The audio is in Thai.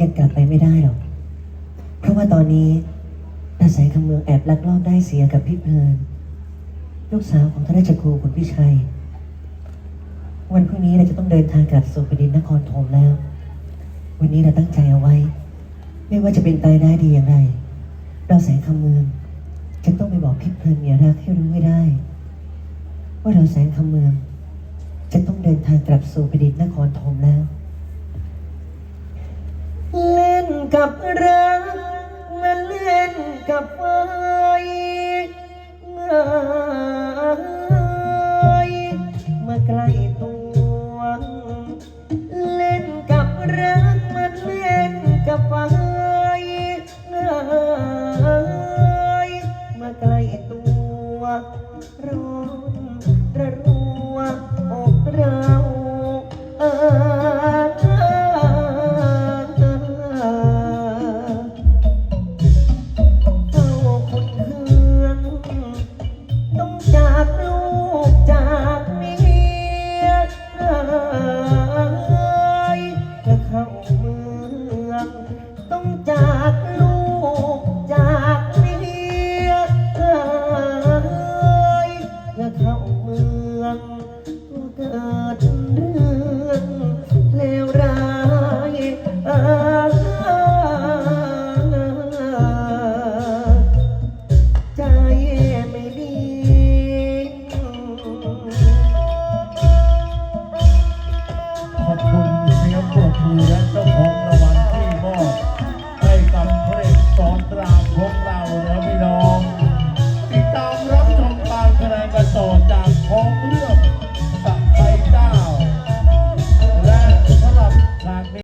ยังกลับไปไม่ได้หรอก เพราะว่าตอนนี้อาศัยคำเมืองแอบลักลอบได้เสียกับพี่เพลิน ลูกสาวของท่านราชครูคุณพี่ชัย วันพรุ่งนี้เราจะต้องเดินทางกลับสู่แผ่นดินนครธมแล้ว วันนี้เราตั้งใจเอาไว้ ไม่ว่าจะเป็นตายได้ดีอย่างไร เราแสงคำเมืองจะต้องไปบอกพี่เพลินเมียรักให้รู้ให้ได้ ว่าเราแสงคำเมือง จะต้องเดินทางกลับสู่แผ่นดินนครธมแล้ว กับรักมาเล่นกับไฟมาไกลตัว เล่นกับรักมาเล่นกับไฟมาไกลตัวร้อนระรัวอกเรา 어?